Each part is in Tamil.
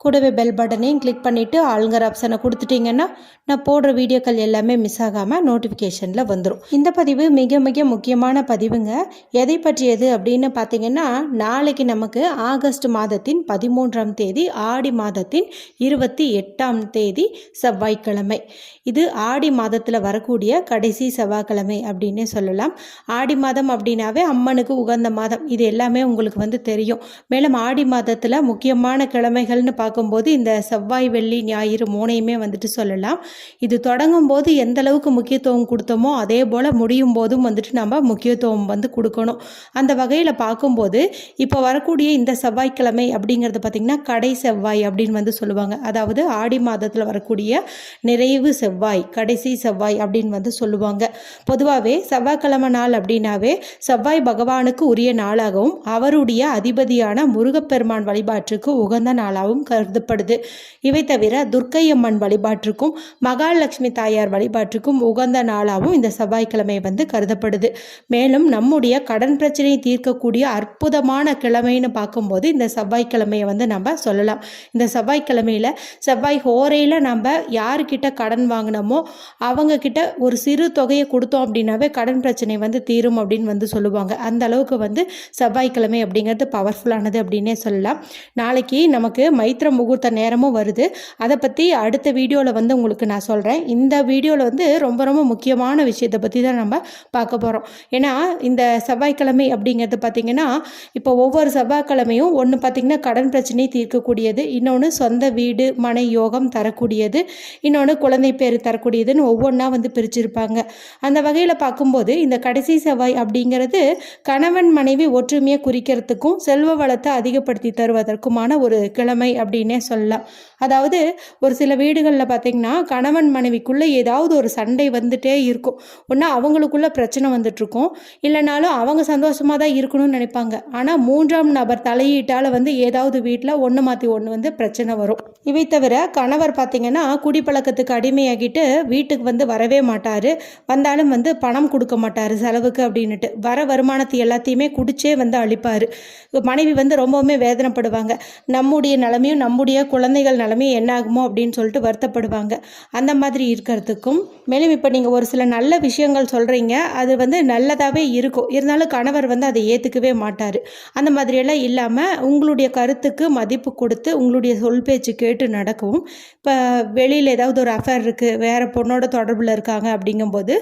கூடவே பெல் பட்டனையும் கிளிக் பண்ணிவிட்டு ஆளுங்கிற ஆப்ஷனை கொடுத்துட்டிங்கன்னா நான் போடுற வீடியோக்கள் எல்லாமே மிஸ் ஆகாமல் நோட்டிஃபிகேஷனில் வந்துடும் இந்த பதிவு மிக மிக முக்கியமான பதிவுங்க. எதை பற்றியது அப்படின்னு பார்த்தீங்கன்னா நாளைக்கு நமக்கு ஆகஸ்ட் மாதத்தின் பதிமூன்றாம் தேதி ஆடி மாதத்தின் இருபத்தி எட்டாம் தேதி செவ்வாய்க்கிழமை. இது ஆடி மாதத்தில் வரக்கூடிய கடைசி செவ்வாய்க்கிழமை அப்படின்னே சொல்லலாம். ஆடி மாதம் அப்படின்னாவே அம்மனுக்கு உகந்த மாதம். இது எல்லாமே உங்களுக்கு வந்து தெரியும். மேலும் ஆடி மாதத்தில் முக்கியமான கிழமைகள்னு பார்க்கும்போது இந்த செவ்வாய் வெள்ளி ஞாயிறு மூணையுமே வந்துட்டு சொல்லலாம். இது தொடங்கும் போது எந்த அளவுக்கு முக்கியத்துவம் கொடுத்தோமோ அதே போல் முடியும் போதும் வந்துட்டு நம்ம முக்கியத்துவம் வந்து கொடுக்கணும். அந்த வகையில் பார்க்கும்போது இப்போ வரக்கூடிய இந்த செவ்வாய்க்கிழமை அப்படிங்கிறது பார்த்திங்கன்னா கடை செவ்வாய் அப்படின்னு வந்து சொல்லுவாங்க. அதாவது ஆடி மாதத்தில் வரக்கூடிய நிறைவு செவ்வாய் கடைசி செவ்வாய் அப்படின்னு வந்து சொல்லுவாங்க. பொதுவாகவே செவ்வாய்க்கிழமை நாள் அப்படின்னாவே செவ்வாய் பகவானுக்கு உரிய நாளாகவும் அவருடைய அதிபதியான முருகப்பெருமான் வழிபாட்டுக்கு உகந்த நாளாகவும் கருதப்படுது. இவை தவிர துர்க்கை அம்மன் வழிபாட்டிற்கும் மகாலட்சுமி தாயார் வழிபாட்டுக்கும் உகந்த நாளாகவும் இந்த செவ்வாய்க்கிழமை வந்து கருதப்படுது. மேலும் நம்முடைய கடன் பிரச்சனையை தீர்க்கக்கூடிய அற்புதமான கிழமைன்னு பார்க்கும்போது இந்த செவ்வாய்க்கிழமையை வந்து நம்ம சொல்லலாம். இந்த செவ்வாய்க்கிழமையில் செவ்வாய் ஹோரையில் நம்ம யாருக்கிட்ட கடன் வாங்கினோமோ அவங்க கிட்ட ஒரு சிறு தொகையை கொடுத்தோம் அப்படின்னாவே கடன் பிரச்சனை வந்து தீரும் அப்படின்னு வந்து சொல்லுவாங்க. அந்த அளவுக்கு வந்து செவ்வாய்க்கிழமை அப்படிங்கிறது பவர்ஃபுல்லானது அப்படின்னே சொல்லலாம். நாளைக்கு நமக்கு மைத்திர முகூர்த்த நேரமும் வருது. அதை பற்றி அடுத்த வீடியோவில் வந்து உங்களுக்கு நான் சொல்கிறேன் இந்த வீடியோவில் வந்து ரொம்ப ரொம்ப முக்கியமான விஷயத்தை பற்றி தான் நம்ம பார்க்க போகிறோம் ஏன்னா இந்த செவ்வாய்க்கிழமை அப்படிங்கிறது பார்த்திங்கன்னா இப்போ ஒவ்வொரு செவ்வாய்க்கிழமையும் ஒன்று பார்த்திங்கன்னா கடன் பிரச்சனை தீர்க்கக்கூடியது. இன்னொன்று சொந்த வீடு மனை யோகம் தரக்கூடியது. இன்னொன்று குழந்தை பேர் தரக்கூடியதுன்னு ஒவ்வொன்றா வந்து பிரிச்சிருப்பாங்க. அந்த வகையில் பார்க்கும்போது இந்த கடைசி செவ்வாய் அப்படிங்கிறது கணவன் மனைவி ஒற்றுமையை குறிக்கிறதுக்கும் செல்வ வளத்தை அதிகப்படுத்தி தருவதற்குமான ஒரு கிழமை அப்படின்னே சொல்லலாம். அதாவது ஒரு சில வீடுகளில் பார்த்திங்கன்னா கணவன் மனைவிக்குள்ளே ஏதாவது ஒரு சண்டை வந்துட்டே இருக்கும். ஒன்றா அவங்களுக்குள்ள பிரச்சனை வந்துட்டுருக்கும். இல்லைனாலும் அவங்க சந்தோஷமாக தான் இருக்கணும்னு நினைப்பாங்க. ஆனால் மூன்றாம் நபர் தலையீட்டால் வந்து ஏதாவது வீட்டில் ஒன்று மாற்றி ஒன்று வந்து பிரச்சனை வரும். இவை தவிர கணவர் பார்த்திங்கன்னா குடிப்பழக்கத்துக்கு அடிமையாகிட்டு வீட்டுக்கு வந்து வரவே மாட்டார். வந்தாலும் வந்து பணம் கொடுக்க மாட்டார் செலவுக்கு அப்படின்னுட்டு. வர வருமானத்தை எல்லாத்தையுமே குடிச்சே வந்து அழிப்பார். மனைவி வந்து ரொம்பவுமே வேதனைப்படுவாங்க. நம்முடைய நிலமையும் நம்முடைய குழந்தைகள் நிலமை என்ன ஆகுமோ அப்படின்னு சொல்லிட்டு வருத்தப்படுவாங்க. அந்த மாதிரி இருக்கிறதுக்கும் மேலும் இப்போ நீங்கள் ஒரு சில நல்ல விஷயங்கள் சொல்கிறீங்க அது வந்து நல்லதாகவே இருக்கும். இருந்தாலும் கணவர் வந்து அதை ஏற்றுக்கவே மாட்டார். அந்த மாதிரியெல்லாம் இல்லாமல் உங்களுடைய கருத்துக்கு மதிப்பு கொடுத்து உங்களுடைய சொல் பேச்சு கேட்டு நடக்கவும் இப்போ வெளியில் ஏதாவது ஒரு அஃபேர் இருக்குது வேறு பொண்ணோட தொடர்பில் இருக்காங்க அப்படிங்கும்போது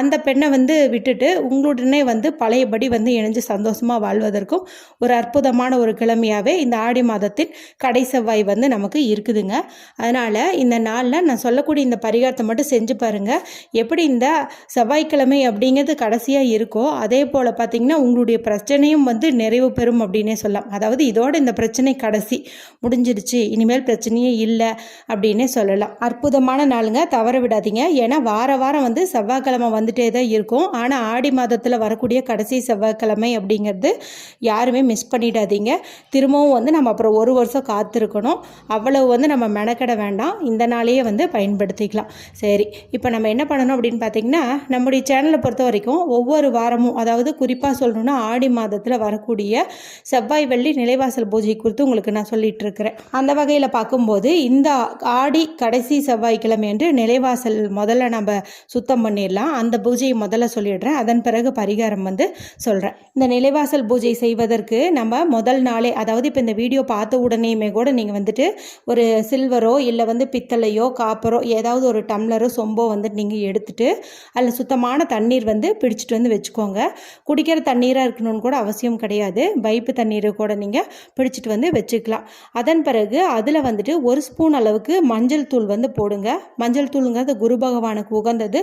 அந்த பெண்ணை வந்து விட்டுட்டு உங்களுடனே வந்து பழையபடி வந்து இணைஞ்சு சந்தோஷமாக வாழ்வதற்கும் ஒரு அற்புதமான ஒரு கிழமையாகவே இந்த ஆடி மாதத்தின் கடைசி செவ்வாய் வந்து நமக்கு இருக்குதுங்க. அதனால் இந்த நாளில் நான் சொல்லக்கூடிய இந்த பரிகாரத்தை மட்டும் செஞ்சு பாருங்கள் எப்படி இந்த செவ்வாய்க்கிழமை அப்படிங்கிறது கடைசியாக இருக்கோ அதே போல் பார்த்திங்கன்னா உங்களுடைய பிரச்சனையும் வந்து நிறைவு பெறும் அப்படின்னே சொல்லலாம். அதாவது இதோட இந்த பிரச்சனை கடைசி. முடிஞ்சிருச்சு இனிமேல் பிரச்சனையே இல்லை அப்படின்னே சொல்லலாம். அற்புதமான நாளுங்க தவற விடாதீங்க. ஏன்னா வார வாரம் வந்து செவ்வாய்க்கிழமை வந்துட்டே தான் இருக்கும். ஆனால் ஆடி மாதத்தில் வரக்கூடிய கடைசி செவ்வாய்க்கிழமை அப்படிங்கிறது யாருமே மிஸ் பண்ணிடாதீங்க. திரும்பவும் வந்து நம்ம அப்புறம் ஒரு வருஷம் காத்திருக்கோம் காத்திருக்கணும் அவ்வளவு வந்து நம்ம மெனக்கட வேண்டாம். இந்த நாளையே வந்து பயன்படுத்திக்கலாம். சரி இப்போ நம்ம என்ன பண்ணணும் அப்படின்னு பார்த்தீங்கன்னா நம்முடைய சேனலை பொறுத்த வரைக்கும் ஒவ்வொரு வாரமும் அதாவது குறிப்பாக சொல்லணும்னா ஆடி மாதத்தில் வரக்கூடிய செவ்வாய் வெள்ளி நிலைவாசல் பூஜை குறித்து உங்களுக்கு நான் சொல்லிட்டு இருக்கிறேன் அந்த வகையில் பார்க்கும்போது இந்த ஆடி கடைசி செவ்வாய்க்கிழமை என்று நிலைவாசல் முதல்ல நம்ம சுத்தம் பண்ணிடலாம். அந்த பூஜையை முதல்ல சொல்லிடுறேன். அதன் பிறகு பரிகாரம் வந்து சொல்கிறேன் இந்த நிலைவாசல் பூஜை செய்வதற்கு நம்ம முதல் நாளே அதாவது இப்போ இந்த வீடியோ பார்த்த உடனேயுமே கூட நீங்கள் வந்துட்டு ஒரு சில்வரோ இல்லை வந்து பித்தளையோ காப்பரோ ஏதாவது ஒரு டம்ளரோ சொம்போ வந்துட்டு நீங்கள் எடுத்துட்டு அதில் சுத்தமான தண்ணீர் வந்து பிடிச்சிட்டு வந்து வச்சுக்கோங்க. குடிக்கிற தண்ணீராக இருக்கணும்னு கூட அவசியம் கிடையாது. பைப்பு தண்ணீரை கூட நீங்கள் பிடிச்சிட்டு வந்து வச்சுக்கலாம். அதன் பிறகு அதில் வந்துட்டு ஒரு ஸ்பூன் அளவுக்கு மஞ்சள் தூள் வந்து போடுங்க. மஞ்சள் தூளுங்கிறது குரு பகவானுக்கு உகந்தது.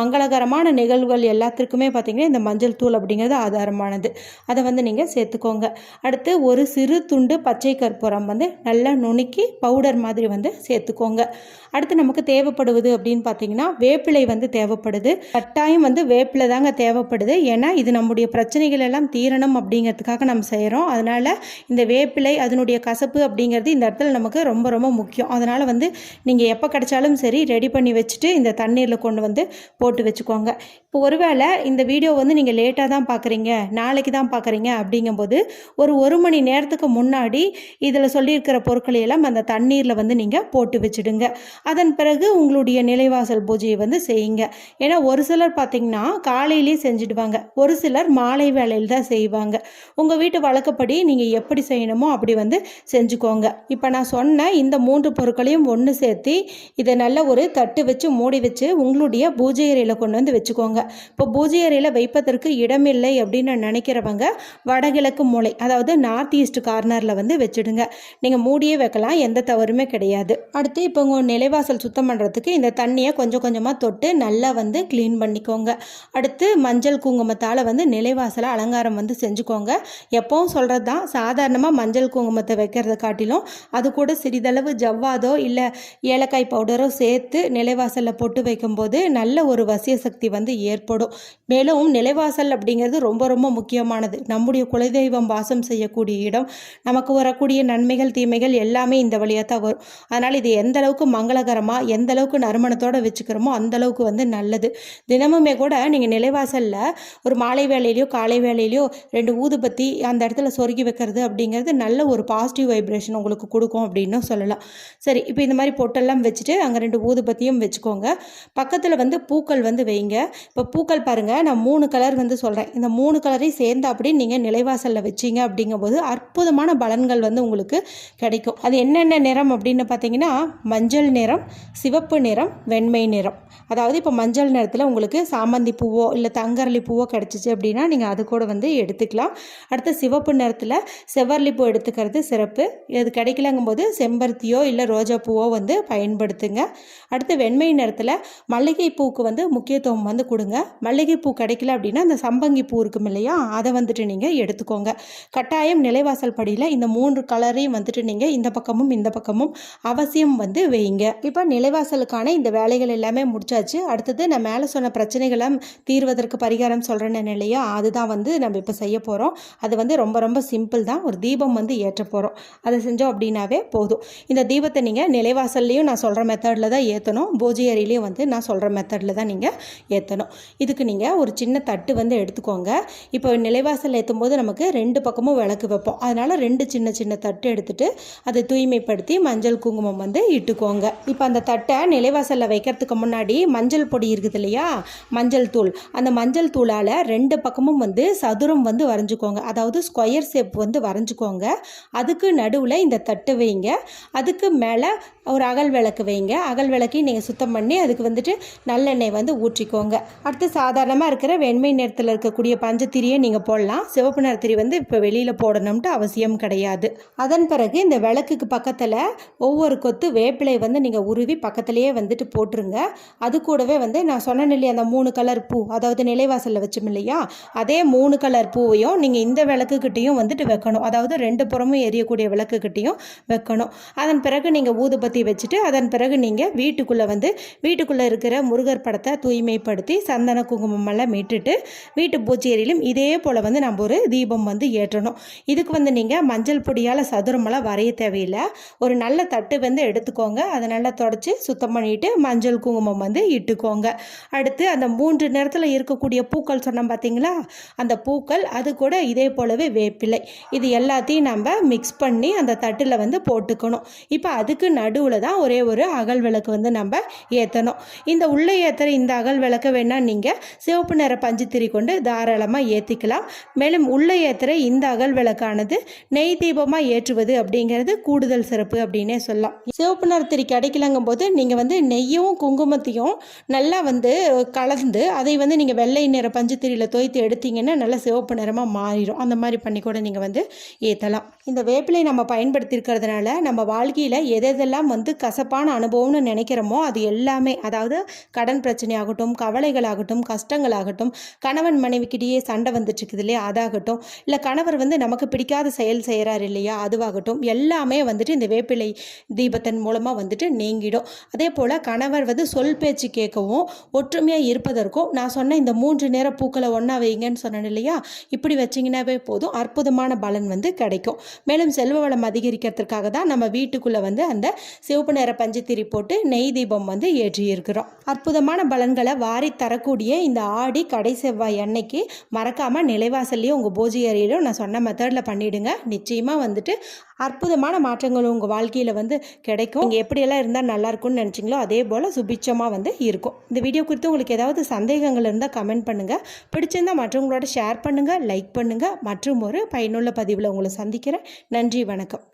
மங்களகரமான நிகழ்வுகள் எல்லாத்திற்குமே பார்த்தீங்கன்னா இந்த மஞ்சள் தூள் அப்படிங்கிறது ஆதாரமானது. அதை வந்து நீங்கள் சேர்த்துக்கோங்க. அடுத்து ஒரு சிறு துண்டு பச்சை கற்பூரம் வந்து நல்ல நல்லா நுணுக்கி பவுடர் மாதிரி வந்து சேர்த்துக்கோங்க. அடுத்து நமக்கு தேவைப்படுவது அப்படின்னு பார்த்தீங்கன்னா வேப்பிலை வந்து தேவைப்படுது. கட்டாயம் வந்து வேப்பிலை தாங்க தேவைப்படுது. ஏன்னா இது நம்முடைய பிரச்சனைகள் எல்லாம் தீரணும் அப்படிங்கிறதுக்காக நம்ம செய்கிறோம் அதனால் இந்த வேப்பிலை அதனுடைய கசப்பு அப்படிங்கிறது இந்த இடத்துல நமக்கு ரொம்ப ரொம்ப முக்கியம். அதனால் வந்து நீங்கள் எப்போ கிடைச்சாலும் சரி ரெடி பண்ணி வச்சுட்டு இந்த தண்ணீரில் கொண்டு வந்து போட்டு வச்சுக்கோங்க. இப்போ ஒருவேளை இந்த வீடியோ வந்து நீங்கள் லேட்டாக தான் பார்க்குறீங்க நாளைக்கு தான் பார்க்குறீங்க அப்படிங்கும்போது ஒரு ஒரு மணி நேரத்துக்கு முன்னாடி இதில் சொல்லியிருக்கிற பொருட்களை எல்லாம் அந்த தண்ணீரில் வந்து நீங்கள் போட்டு வச்சுடுங்க. அதன் பிறகு உங்களுடைய நிலைவாசல் பூஜையை வந்து செய்யுங்க. ஏன்னா ஒரு சிலர் பார்த்தீங்கன்னா காலையிலே செஞ்சுடுவாங்க. ஒரு சிலர் மாலை வேலையில் தான் செய்வாங்க. உங்கள் வீட்டு வழக்கப்படி நீங்கள் எப்படி செய்யணுமோ அப்படி வந்து செஞ்சுக்கோங்க. இப்போ நான் சொன்ன இந்த மூன்று பொருட்களையும் ஒன்று சேர்த்து இதை நல்ல ஒரு தட்டு வச்சு மூடி வச்சு உங்களுடைய பூஜை அறையில் கொண்டு வந்து வச்சுக்கோங்க. இப்போ பூஜை அறையில் வைப்பதற்கு இடமில்லை அப்படின்னு நினைக்கிறவங்க வடகிழக்கு மூலை அதாவது நார்த் ஈஸ்ட் கார்னரில் வந்து வச்சுடுங்க. நீங்கள் மூடியே வைக்கலாம் எந்த தவறுமே கிடையாது. அடுத்து இப்போ உங்கள் நிலைவாசல் சுத்தம் பண்ணுறதுக்கு இந்த தண்ணியை கொஞ்சம் கொஞ்சமாக தொட்டு நல்லா வந்து க்ளீன் பண்ணிக்கோங்க. அடுத்து மஞ்சள் குங்குமத்தால் வந்து நிலைவாசலை அலங்காரம் வந்து செஞ்சுக்கோங்க. எப்பவும் சொல்கிறது தான் சாதாரணமாக மஞ்சள் குங்குமத்தை வைக்கிறத காட்டிலும் அது கூட சிறிதளவு ஜவ்வாதோ இல்லை ஏலக்காய் பவுடரோ சேர்த்து நிலைவாசலில் போட்டு வைக்கும்போது நல்ல ஒரு வசிய சக்தி வந்து ஏற்படும். மேலும் நிலைவாசல் அப்படிங்கிறது ரொம்ப ரொம்ப முக்கியமானது. நம்முடைய குலதெய்வம் வாசம் செய்யக்கூடிய இடம். நமக்கு வரக்கூடிய நன்மைகள் தீமைகள் எல்லாமே இந்த வழியாக தான் வரும். அதனால் இது எந்த அளவுக்கு மங்களகரமாக எந்த அளவுக்கு நறுமணத்தோடு வச்சுக்கிறோமோ அந்த அளவுக்கு வந்து நல்லது. தினமுமே கூட நீங்கள் நிலைவாசலில் ஒரு மாலை வேலையிலையோ காலை வேலையிலையோ ரெண்டு ஊதுபத்தி அந்த இடத்துல சொருகி வைக்கிறது அப்படிங்கிறது நல்ல ஒரு பாசிட்டிவ் வைப்ரேஷன் உங்களுக்கு கொடுக்கும் அப்படின்னு சொல்லலாம். சரி இப்போ இந்த மாதிரி பொட்டெல்லாம் வச்சுட்டு அங்கே ரெண்டு ஊதுபத்தியும் வச்சுக்கோங்க. பக்கத்தில் வந்து பூக்கள் வந்து வைங்க. இப்போ பூக்கள் பாருங்கள் நான் மூணு கலர் வந்து சொல்கிறேன் இந்த மூணு கலரையும் சேர்ந்து அப்படின்னு நீங்கள் நிலைவாசலில் வச்சீங்க அப்படிங்கும்போது அற்புதமான பலன்கள் வந்து உங்களுக்கு கிடைக்கும். கிடைக்கும். அது என்னென்ன நிறம் அப்படின்னு பார்த்தீங்கன்னா மஞ்சள் நிறம் சிவப்பு நிறம் வெண்மை நிறம். அதாவது இப்போ மஞ்சள் நிறத்தில் உங்களுக்கு சாமந்தி பூவோ இல்லை தங்கரளி பூவோ கிடச்சிச்சு அப்படின்னா நீங்கள் அது கூட வந்து எடுத்துக்கலாம். அடுத்து சிவப்பு நிறத்தில் செவ்வரளி பூ எடுத்துக்கிறது சிறப்பு. இது கிடைக்கலங்கும்போது செம்பருத்தியோ இல்லை ரோஜா பூவோ வந்து பயன்படுத்துங்க. அடுத்து வெண்மை நிறத்தில் மல்லிகை பூக்கு வந்து முக்கியத்துவம் வந்து கொடுங்க. மல்லிகை பூ கிடைக்கல அப்படின்னா அந்த சம்பங்கி பூ இருக்கும் இல்லையா அதை வந்துட்டு நீங்கள் எடுத்துக்கோங்க. கட்டாயம் நிலைவாசல் படியில் இந்த மூன்று கலரையும் வந்துட்டு நீங்கள் இந்த பக்கமும் இந்த பக்கமும் அவசியம் வந்து வைங்க. இப்போ நிலைவாசலுக்கான இந்த வேலைகள் எல்லாமே முடிச்சாச்சு. அடுத்தது நான் மேலே சொன்ன பிரச்சனைகளை தீர்வதற்கு பரிகாரம் சொல்கிறேன்னு இல்லையா அதுதான் வந்து நம்ம இப்போ செய்ய போகிறோம் அது வந்து ரொம்ப ரொம்ப சிம்பிள் தான். ஒரு தீபம் வந்து ஏற்ற போகிறோம் அதை செஞ்சோம் அப்படின்னாவே போதும். இந்த தீபத்தை நீங்கள் நிலைவாசல்லையும் நான் சொல்கிற மெத்தடில் தான் ஏற்றணும் பூஜை அறையிலையும் வந்து நான் சொல்கிற மெத்தடில் தான் நீங்கள் ஏற்றணும் இதுக்கு நீங்கள் ஒரு சின்ன தட்டு வந்து எடுத்துக்கோங்க. இப்போ நிலைவாசல் ஏற்றும் போது நமக்கு ரெண்டு பக்கமும் விளக்கு வைப்போம். அதனால் ரெண்டு சின்ன சின்ன தட்டு எடுத்துகிட்டு அதை தூய்மைப்படுத்தி மஞ்சள் குங்குமம் வந்து இட்டுக்கோங்க. இப்போ அந்த தட்டை நிலைவாசலில் வைக்கிறதுக்கு முன்னாடி மஞ்சள் பொடி இருக்குது இல்லையா? மஞ்சள் தூள். அந்த மஞ்சள் தூளால் ரெண்டு பக்கமும் வந்து சதுரம் வந்து வரைஞ்சிக்கோங்க. அதாவது ஸ்கொயர் ஷேப் வந்து வரைஞ்சிக்கோங்க. அதுக்கு நடுவில் இந்த தட்டு வைங்க. அதுக்கு மேலே ஒரு அகல் விளக்கு வைங்க. அகல் விளக்கையும் நீங்கள் சுத்தம் பண்ணி அதுக்கு வந்துட்டு நல்லெண்ணெய் வந்து ஊற்றிக்கோங்க. அடுத்து சாதாரணமாக இருக்கிற வெண்மை நிறத்தில் இருக்கக்கூடிய பஞ்சத்திரியை நீங்கள் போடலாம். சிவப்பு நிறத்திரி வந்து இப்போ வெளியில் போடணும்ட்டு அவசியம் கிடையாது. அதன் பிறகு இந்த விளக்குக்கு பக்கத்தில் ஒவ்வொரு கொத்து வேப்பிலை வந்து நீங்கள் உருவி பக்கத்துலேயே வந்துட்டு போட்டுருங்க. அது கூடவே வந்து நான் சொன்னேன் இல்லையா அந்த மூணு கலர் பூ அதாவது நிலைவாசலில் வச்சோம் இல்லையா அதே மூணு கலர் பூவையும் நீங்கள் இந்த விளக்குக்கிட்டேயும் வந்துட்டு வைக்கணும். அதாவது ரெண்டு புறமும் எரியக்கூடிய விளக்குக்கிட்டேயும் வைக்கணும். அதன் பிறகு நீங்கள் ஊதுபத்தி வச்சுட்டு அதன் பிறகு நீங்கள் வீட்டுக்குள்ளே வந்து வீட்டுக்குள்ளே இருக்கிற முருகர் படத்தை தூய்மைப்படுத்தி சந்தன குங்குமம் எல்லாம் மீட்டுட்டு வீட்டு பூச்சேரியிலும் இதே போல் வந்து நம்ம ஒரு தீபம் வந்து ஏற்றணும். இதுக்கு வந்து நீங்கள் மஞ்சள் பொடியால் சதுரமெல்லாம் வரைய தேவையில்லை. ஒரு நல்ல தட்டு வந்து எடுத்துக்கோங்க. அதை நல்லா தொடச்சி சுத்தம் பண்ணிவிட்டு மஞ்சள் குங்குமம் வந்து இட்டுக்கோங்க. அடுத்து அந்த மூன்று நேரத்தில் இருக்கக்கூடிய பூக்கள் சொன்னோம் பார்த்தீங்களா அந்த பூக்கள் அது கூட இதே போலவே வேப்பிலை. இது எல்லாத்தையும் நம்ம மிக்ஸ் பண்ணி அந்த தட்டில் வந்து போட்டுக்கணும். இப்போ அதுக்கு நடுவில் தான் ஒரே ஒரு அகல் விளக்கு வந்து நம்ம ஏற்றணும் இந்த உள்ளே ஏற்றுற இந்த அகல் விளக்க வேணால் நீங்கள் சிவப்பு நிற பஞ்சுத்திரி கொண்டு தாராளமாக ஏற்றிக்கலாம் மேலும் உள்ளே ஏற்றுற இந்த அகல் விளக்கானது நெய் தீபமாக ஏற்றுவது அப்படிங்கிற அப்படிங்கிறது கூடுதல் சிறப்பு அப்படின்னே சொல்லலாம். சிவப்பு நிறத்திரி கிடைக்கலங்கும் போது நீங்கள் வந்து நெய்யும் குங்குமத்தையும் நல்லா வந்து கலந்து அதை வந்து நீங்கள் வெள்ளை நிற பஞ்சுத்திரியில் தோய்த்து எடுத்தீங்கன்னா நல்லா சிவப்பு நிறமாக மாறிடும். அந்த மாதிரி பண்ணி கூட நீங்கள் வந்து ஏற்றலாம் இந்த வேப்பிலை நம்ம பயன்படுத்தியிருக்கிறதுனால நம்ம வாழ்க்கையில் எதெல்லாம் வந்து கசப்பான அனுபவம்னு நினைக்கிறோமோ அது எல்லாமே அதாவது கடன் பிரச்சனையாகட்டும் கவலைகளாகட்டும் கஷ்டங்களாகட்டும் கணவன் மனைவிக்கிட்டேயே சண்டை வந்துட்டு இருக்குது இல்லையா? அதாகட்டும். இல்லை கணவர் வந்து நமக்கு பிடிக்காத செயல் செய்கிறார் இல்லையா? அதுவாகட்டும். எல்லாமே வந்துட்டு இந்த வேப்பிலை தீபத்தின் மூலமாக வந்துட்டு நீங்கிடும். அதே போல் கணவர் வந்து சொல் பேச்சு கேட்கவும் ஒற்றுமையாக இருப்பதற்கும் நான் சொன்ன இந்த மூன்று நேர பூக்களை ஒன்றா வைங்கன்னு சொன்னேன் இல்லையா? இப்படி வச்சிங்கன்னாவே போதும். அற்புதமான பலன் வந்து கிடைக்கும். மேலும் செல்வ வளம் அதிகரிக்கிறதுக்காக தான் நம்ம வீட்டுக்குள்ளே வந்து அந்த சிவப்பு நிற பஞ்சத்திரி போட்டு நெய் தீபம் வந்து ஏற்றி இருக்கிறோம். அற்புதமான பலன்களை வாரி தரக்கூடிய இந்த ஆடி கடை செவ்வாய் அன்னைக்கு மறக்காமல் நிலைவாசல்லையும் உங்கள் பூஜை அறையிலும் நான் சொன்ன மெத்தடில் பண்ணிவிடுங்க நிச்சயமாக வந்துட்டு அற்புதமான மாற்றங்கள் உங்கள் வாழ்க்கையில் வந்து கிடைக்கும். நீங்கள் எப்படியெல்லாம் இருந்தால் நல்லாயிருக்கும்னு நினச்சிங்களோ அதே போல் சுபிச்சமாக வந்து இருக்கும். இந்த வீடியோ குறித்து உங்களுக்கு ஏதாவது சந்தேகங்கள் இருந்தால் கமெண்ட் பண்ணுங்கள் பிடிச்சிருந்தால் மற்றவங்களோட ஷேர் பண்ணுங்கள் லைக் பண்ணுங்கள் மற்றும் ஒரு பயனுள்ள பதிவில் உங்களை சந்திக்கிறேன். நன்றி வணக்கம்.